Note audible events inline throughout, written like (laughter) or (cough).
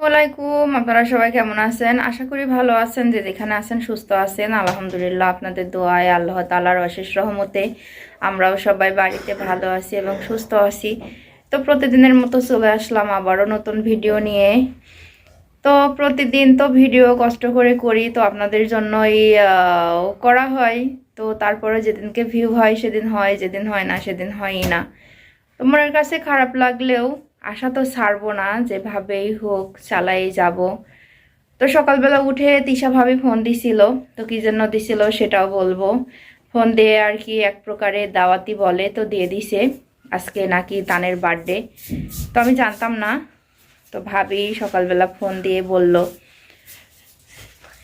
ওয়ালাইকুম আপনারা সবাই কেমন আছেন? আশা করি ভালো আছেন যে যেখানে আছেন সুস্থ আছেন। আলহামদুলিল্লাহ আপনাদের দোয়ায় আল্লাহ তালার অশেষ রহমতে আমরাও সবাই বাড়িতে ভালো আছি এবং সুস্থ আছি। তো প্রতিদিনের মতো চলে আসলাম আবারও নতুন ভিডিও নিয়ে। তো প্রতিদিন তো ভিডিও কষ্ট করে করি তো আপনাদের জন্যই আহ, করা হয়। তো তারপরে যেদিনকে ভিউ হয় সেদিন হয় যেদিন হয় না সেদিন হয়ই না। তো মনের কাছে খারাপ লাগলেও আশা তো ছাড়বো না, যেভাবেই হোক চালাই যাব। তো সকালবেলা উঠে তিশা ভাবি ফোন দিছিল, তো কি জন্য দিছিল সেটাও বলব। ফোন দিয়ে আর কি এক প্রকারে দাওয়াতি বলে তো দিয়ে দিছে, আজকে নাকি তানের বার্থডে। তো আমি জানতাম না, তো ভাবি সকালবেলা ফোন দিয়ে বলল।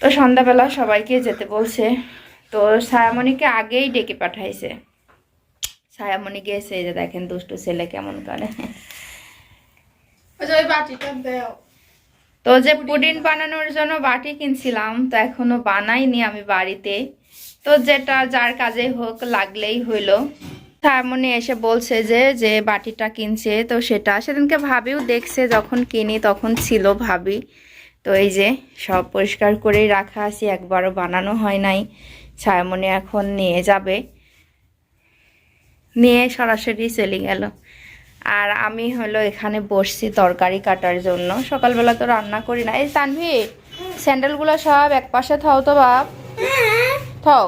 তো সন্ধ্যাবেলা সবাইকে যেতে বলছে, তো ছায়ামণিকে আগেই ডেকে পাঠাইছে। ছায়ামণি গেছে যে দেখেন দুষ্টু ছেলে কেমন করে ওই যে ওই বাটিটা দাও তো যে পুডিং বানানোর জন্য বাটি কিনছিলাম, তো এখনও বানাইনি আমি বাড়িতে। তো যেটা যার কাজে হোক লাগলেই হইল। ছায়ামণি এসে বলছে যে যে বাটিটা কিনছে, তো সেটা সেদিনকে ভাবিও দেখছে, যখন কিনি তখন ছিল ভাবি। তো এই যে সব পরিষ্কার করেই রাখা আছে, একবারও বানানো হয় নাই। ছায়ামণি এখন নিয়ে যাবে। নিয়ে সরাসরি চলে গেল আর আমি হলো এখানে বসছি তরকারি কাটার জন্য। সকালবেলা তো রান্না করি না। এই তানভি স্যান্ডেলগুলো সব এক পাশে থাও তো বাপ। থাও।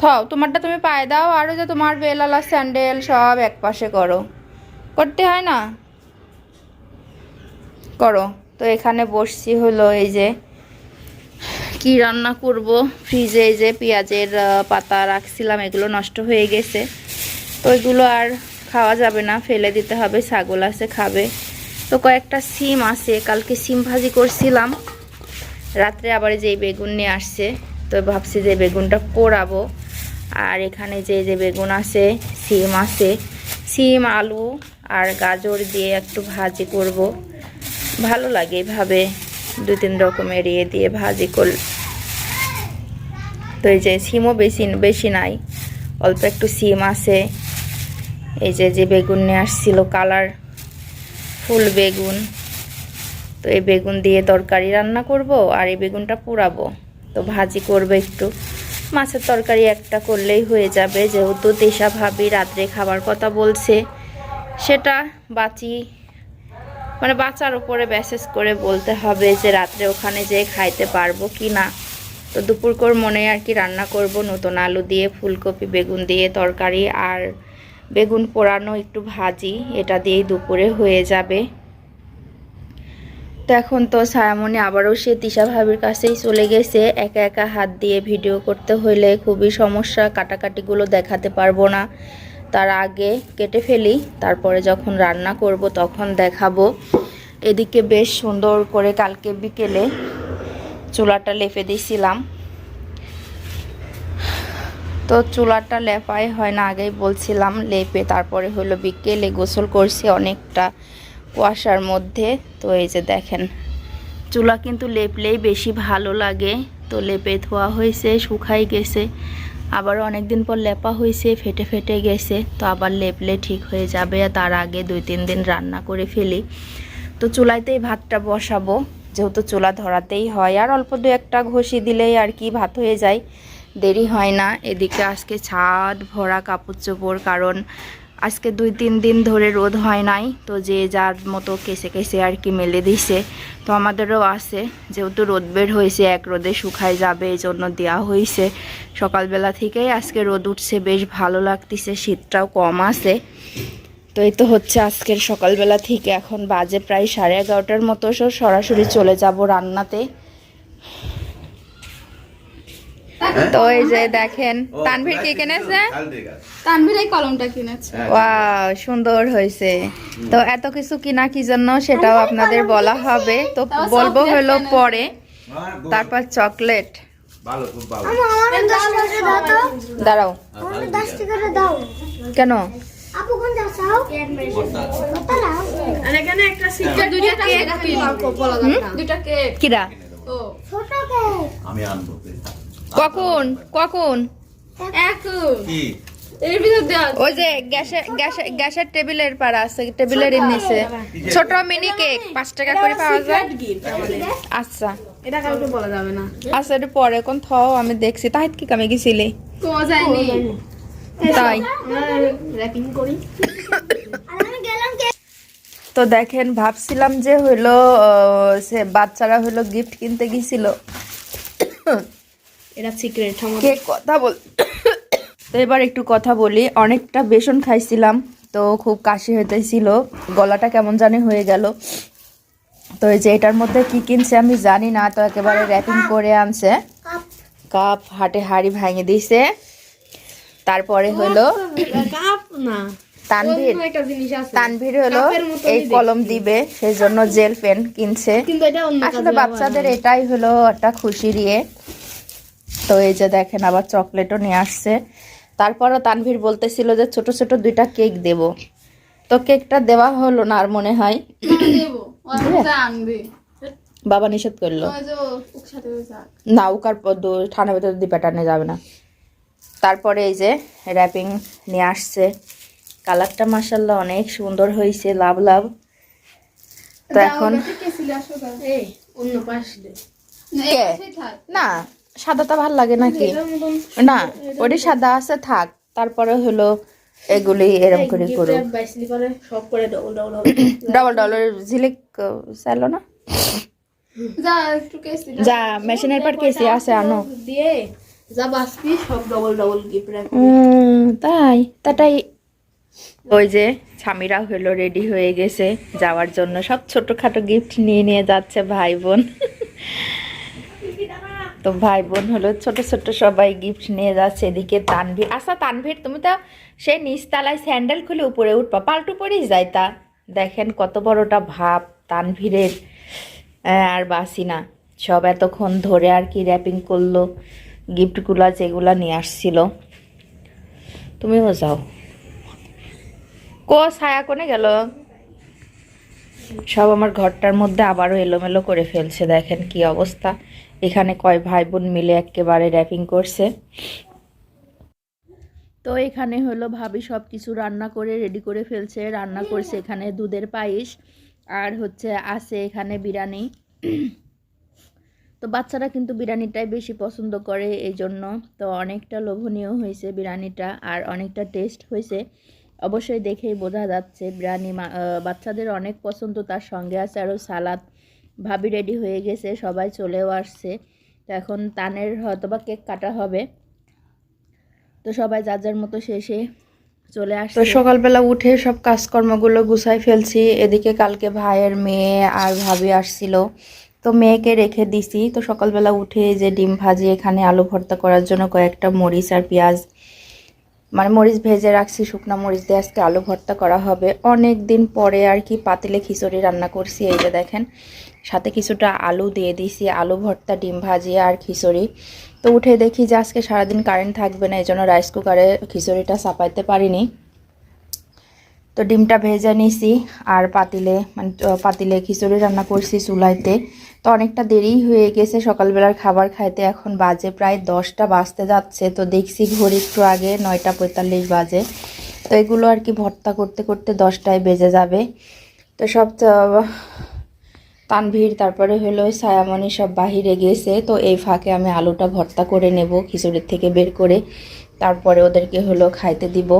থাও তোমারটা তুমি পায়ে দাও আরও যে তোমার বেলালা স্যান্ডেল সব এক পাশে করো। করতে হয় না? করো। তো এখানে বসছি হলো এই যে কি রান্না করব? ফ্রিজে এই যে পেঁয়াজের পাতা রাখছিলাম এগুলো নষ্ট হয়ে গেছে। তো এগুলো আর খাওয়া যাবে না, ফেলে দিতে হবে, ছাগল আছে, খাবে। তো কয়েকটা সিম আছে, কালকে সিম ভাজি করছিলাম। রাত্রে আবার যে বেগুন নিয়ে আসছে, তো ভাবছি যে বেগুনটা পোড়াবো। আর এখানে যে যে বেগুন আছে, সিম আছে। সিম, আলু আর গাজর দিয়ে একটু ভাজি করব। ভালো লাগে এভাবে দু তিন রকমের ইয়ে দিয়ে ভাজি করল তো এই যে সিমও বেশি বেশি নাই। অল্প একটু সিম আছে। এই যে যে বেগুন নিয়ে আসছিল, কালার ফুল বেগুন। তো এই বেগুন দিয়ে তরকারি রান্না করব আর এই বেগুনটা পোড়াবো তো ভাজি করবে একটু। মাছের তরকারি একটা করলেই হয়ে যাবে। যেহেতু তেষা ভাবি রাত্রে খাবার কথা বলছে, সেটা বাঁচি মানে বাঁচার উপরে ব্যাসেস করে বলতে হবে যে, রাত্রে ওখানে যেয়ে খাইতে পারব কি না। তো দুপুর কর মনে আর কি রান্না করব। নতুন আলু দিয়ে, ফুলকপি, বেগুন দিয়ে তরকারি আর বেগুন পোড়ানো একটু ভাজি, এটা দিয়েই দুপুরে হয়ে যাবে। তো এখন তো ছায়ামণি আবারও সে তিশা ভাবির কাছেই চলে গেছে। একা একা হাত দিয়ে ভিডিও করতে হইলে খুবই সমস্যা, কাটাকাটিগুলো দেখাতে পারব না। তার আগে কেটে ফেলি, তারপরে যখন রান্না করব তখন দেখাবো। এদিকে বেশ সুন্দর করে কালকে বিকেলে চুলাটা লেপে দিয়েছিলাম তো চুলাটা লেপাই হয় না, আগেই বলছিলাম লেপে, তারপরে হলো বিকেলে গোসল করছি অনেকটা কুয়াশার মধ্যে। তো এই যে দেখেন, চুলা কিন্তু লেপলেই বেশি ভালো লাগে। তো লেপে ধোয়া হয়েছে, শুকাই গেছে, আবার অনেক দিন পর লেপা হয়েছে, ফেটে ফেটে গেছে, তো আবার লেপলে ঠিক হয়ে যাবে তার আগে দুই তিন দিন রান্না করে ফেলি। তো চুলাইতেই ভাতটা বসাবো, যেহেতু চুলা ধরাতেই হয়, আর অল্প দু একটা ঘষি দিলেই আর কি ভাত হয়ে যায়। দেরি হয় না। এদিকে আজকে ছাদ, ভরা কাপড় চোপড়, কারণ আজকে দুই, তিন দিন ধরে রোদ হয় নাই। তো যে যার মতো কেসে কেসে আর কি মেলে দিছে। তো আমাদেরও আছে, যেহেতু রোদ বের হয়েছে, এক রোদে শুকায় যাবে এই জন্য দেওয়া হয়েছে সকালবেলা থেকেই আজকে রোদ উঠছে, বেশ ভালো লাগতেছে, শীতটাও কম আছে। তো এই তো হচ্ছে আজকের সকালবেলা থেকে, এখন বাজে প্রায় সাড়ে এগারোটার মতো সরাসরি চলে যাব রান্নাতে। তো এই যে দেখেন তানভীর কি কিনেছে? তানভীর এই কলমটা কিনেছে। ওয়াও সুন্দর হয়েছে। তো এত কিছু কিনা কি জন্য সেটাও আপনাদের বলা হবে। তো বলব হলো পরে। তারপর চকলেট। ভালো খুব ভালো। আমার দশ টাকা দাও তো। দাঁড়াও। কেন? কেক কিরা? ও। ছোট কেক। আমি আনব কখন? কখন? এক কি? এর ভিতর দেওয়া ওই যে গ্যাসের গ্যাসের গ্যাসের টেবিলের পাড়া আছে টেবিলের নিচে। ছোট মিনি কেক পাঁচ টাকা করে পাওয়া যায়। আচ্ছা। এটা কাউকে বলা যাবে না। আচ্ছা এটা পরে কোন থাও আমি দেখছি। তাহিত কি কামে গেছিলি? তাই র্যাপিং করি। তো দেখেন ভাবছিলাম যে হইল সে বাচ্চারা হইল গিফট কিনতে গেছিল। এটা সিক্রেট আমার কে কথা বল তো (coughs) এবার একটু কথা বলি। অনেকটা বেসন খাইছিলাম তো খুব কাশি হইতেছিল। গলাটা কেমন জানি হয়ে গেল। তো এই যে এটার মধ্যে কি কিনছে আমি জানি না তো একেবারে র্যাপিং করে আনছে। কাপ হাটে হাড়ি ভাঙে দিছে। তারপরে হলো কাপ না। তানভীর একটা জিনিস আছে। তানভীর হলো এই কলম দিবে সেই জন্য জেল পেন কিনছে। আসলে বাচ্চাদের এটাই হলো একটা খুশির ইয়ে। তো এই যে দেখেন আবার চকলেটও নিয়ে আসছে। তারপরও তানভীর বলতেছিল যে ছোট ছোট দুইটা কেক দেব। তো কেকটা দেওয়া হলো না আর মনে হয়। হয়। বাবা নিষেধ করল। ওই যে ওর সাথে ওই যাক। না উকার ঠান্ডা ভেতর দিয়ে প্যাটার্নে যাবে না। তারপরে এই যে র্যাপিং নিয়ে আসছে। কালারটা মাসাল্লাহ অনেক সুন্দর হয়েছে লাভ লাভ। তো এখন না সাদাটা ভালো লাগে নাকি? না ওটি সাদা আছে থাক। তারপরে হলো এগুলি এরম করে করো ডবল ডবল ডবল ডবল ঝিলিক চাইলো না? যা একটু কেসি যা মেশিনের পার কেসি আছে আনো। দিয়ে যা বাসবি সব ডবল ডবল গিফট তাই তাটাই। ওই যে স্বামীরা হলো রেডি হয়ে গেছে যাওয়ার জন্য সব ছোটখাটো গিফট নিয়ে নিয়ে যাচ্ছে ভাই বোন। তো ভাই বোন হলো ছোট ছোট সবাই গিফট নিয়ে যাচ্ছে এদিকে তানভীর। আচ্ছা তানভীর তুমি তো সেই নিচতলায় স্যান্ডেল খুলে উপরে উঠবা পাল্টু পরেই যায় তা। দেখেন কত বড়টা ভাব তানভীরের। আহ, আর বাসি না। সব এতক্ষণ ধরে আর কি র্যাপিং করল গিফটগুলো যেগুলো নিয়ে আসছিল। তুমিও যাও। কো ছায়া কোনে গেল? সব আমার ঘরটার মধ্যে আবারও এলোমেলো করে ফেলছে, দেখেন কি অবস্থা। এখানে কয় ভাই বোন মিলে একেবারে র্যাপিং করছে। তো এখানে হলো ভাবি সব কিছু রান্না করে রেডি করে ফেলছে, রান্না করছে এখানে দুধের পায়েস আর হচ্ছে আছে এখানে বিরিয়ানি। তো বাচ্চারা কিন্তু বিরিয়ানিটাই বেশি পছন্দ করে এই জন্য তো অনেকটা লোভনীয় হয়েছে বিরিয়ানিটা আর অনেকটা টেস্ট হয়েছে। অবশ্যই দেখেই বোঝা যাচ্ছে বিরিয়ানি বাচ্চাদের অনেক পছন্দ তার সঙ্গে আছে আরও সালাদ। ভাবি রেডি হয়ে গেছে, সবাই চলেও আসছে। তো এখন তানের হয়তো বা কেক কাটা হবে। তো সবাই যার যার মতো শেষে চলে আসছে। তো সকালবেলা উঠে সব কাজকর্মগুলো গুছাই ফেলছি। এদিকে কালকে ভাইয়ের মেয়ে আর ভাবি আসছিল। তো মেয়েকে রেখে দিছি। তো সকালবেলা উঠে যে ডিম ভাজি, এখানে আলু ভর্তা করার জন্য কয়েকটা মরিচ আর পেঁয়াজ মানে মরিচ ভেজে রাখছি, শুকনো মরিচ দিয়ে আজকে আলু ভর্তা করা হবে। অনেক দিন পরে আর কি পাতিলে খিচুড়ি রান্না করছি, এই যে দেখেন। সাথে কিছুটা আলু দিয়ে দিছি, আলু ভর্তা, ডিম ভাজি আর খিচুড়ি। তো উঠে দেখি যে আজকে সারাদিন কারেন্ট থাকবে না, এই জন্য রাইস কুকারে খিচুড়িটা চাপাইতে পারিনি। তো ডিমটা ভেজে নিছি আর পাতিলে মানে পাতিলে খিচুড়ি রান্না করছি চুলাইতে। তো অনেকটা দেরি হয়ে গেছে সকালবেলার খাবার খাইতে, এখন বাজে প্রায় দশটা, বাজতে যাচ্ছে। তো দেখছি ঘড়ি একটু আগে নয়টা পঁয়তাল্লিশ বাজে। তো এগুলো আর কি ভর্তা করতে করতে দশটায় বেজে যাবে। তো সব তানভীর, তারপরে হলো ছায়ামণি সব বাহিরে গেছে। তো এই ফাঁকে আমি আলুটা ভর্তা করে নেব খিচুড়ির থেকে বের করে। তারপরে ওদেরকে হলো খাইতে দিব।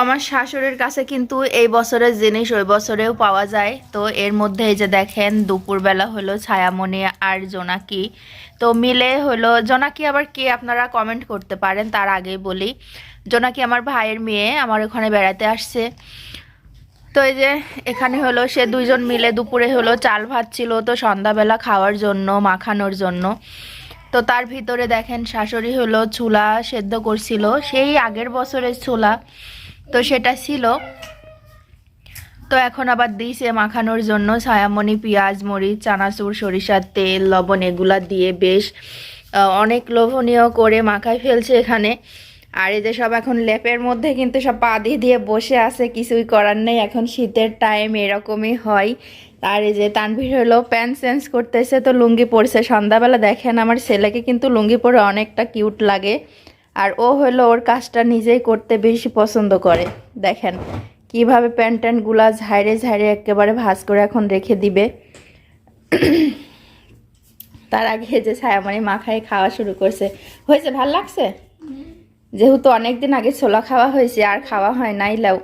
আমার শাশুড়ির কাছে কিন্তু এই বছরের জিনিস ওই বছরেও পাওয়া যায়। তো এর মধ্যে এই যে দেখেন, দুপুরবেলা হলো ছায়ামণি আর জোনাকি। তো মিলে হলো, জোনাকি আবার কে আপনারা কমেন্ট করতে পারেন, তার আগেই বলি। জোনাকি আমার ভাইয়ের মেয়ে, আমার ওখানে বেড়াতে আসছে। তো এই যে এখানে হলো সে দুইজন মিলে দুপুরে হলো চাল ভাত ছিল তো সন্ধ্যাবেলা খাওয়ার জন্য, মাখানোর জন্য। তো তার ভিতরে দেখেন শাশুড়ি হলো চুলা সেদ্ধ করছিল, সেই আগের বছরের চুলা। তো সেটা ছিল। তো এখন আবার দিয়েছে মাখানোর জন্য ছায়ামণি, পেঁয়াজ, মরিচ, চানাচুর, সরিষার তেল, লবণ এগুলা দিয়ে বেশ অনেক লোভনীয় করে মাখায় ফেলছে এখানে। আর এই যে সব এখন লেপের মধ্যে কিন্তু সব পা দিয়ে দিয়ে বসে আছে, কিছুই করার নেই। এখন শীতের টাইম এরকমই হয়। আর এই যে তানভীর হলো প্যান্ট চেঞ্জ করতেছে, তো লুঙ্গি পরছে। সন্ধ্যাবেলা দেখেন আমার ছেলেকে কিন্তু লুঙ্গি পরে অনেকটা কিউট লাগে। আর ও হলো ওর কাজটা নিজেই করতে বেশি পছন্দ করে। দেখেন, কীভাবে প্যান্ট ট্যান্টগুলা ঝাড়ে ঝাড়ে একেবারে ভাজ করে এখন রেখে দিবে। তার আগে যে ছায়ামারি মাখায় খাওয়া শুরু করছে। হয়েছে, ভালো লাগছে? যেহেতু অনেকদিন আগে ছোলা খাওয়া হয়েছে, আর খাওয়া হয় নাই লাউ।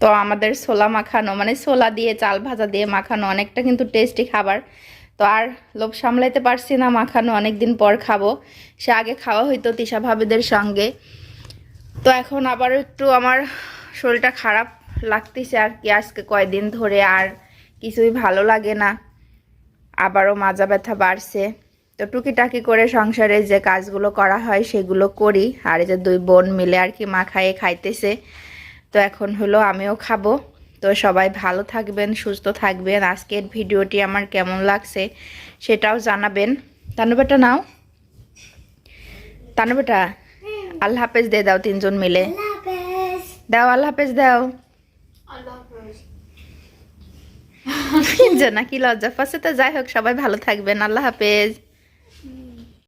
তো আমাদের ছোলা মাখানো মানে ছোলা দিয়ে চাল ভাজা দিয়ে মাখানো অনেকটা কিন্তু টেস্টি খাবার। তো আর লোভ সামলাইতে পারছি না, মাখানো অনেক দিন পর খাব। সে আগে খাওয়া হইতো তিশা ভাবিদের সঙ্গে। তো এখন আবার একটু আমার শরীরটা খারাপ লাগতেছে আর কি, আজকে কয়দিন ধরে আর কিছুই ভালো লাগে না। আবারও মাজা ব্যথা বাড়ছে। তো টুকিটাকি করে সংসারে যে কাজগুলো করা হয় সেগুলো করি, আর এই যে দুই বোন মিলে আর কি মাখায়ে খাইতেছে। তো এখন হলো আমিও খাব। তো সবাই ভালো থাকবেন, সুস্থ থাকবেন। আজকের ভিডিওটি আমার কেমন লাগছে সেটাও জানাবেন। তানু বেটা নাও। তানু বেটা আল্লাহ হাফেজ দিয়ে দাও তিনজন মিলে। দাও, আল্লাহ হাফেজ দাও। তিনজন নাকি লজ্জা? পাচ্ছে তো যাই হোক, সবাই ভালো থাকবেন। আল্লাহ হাফেজ।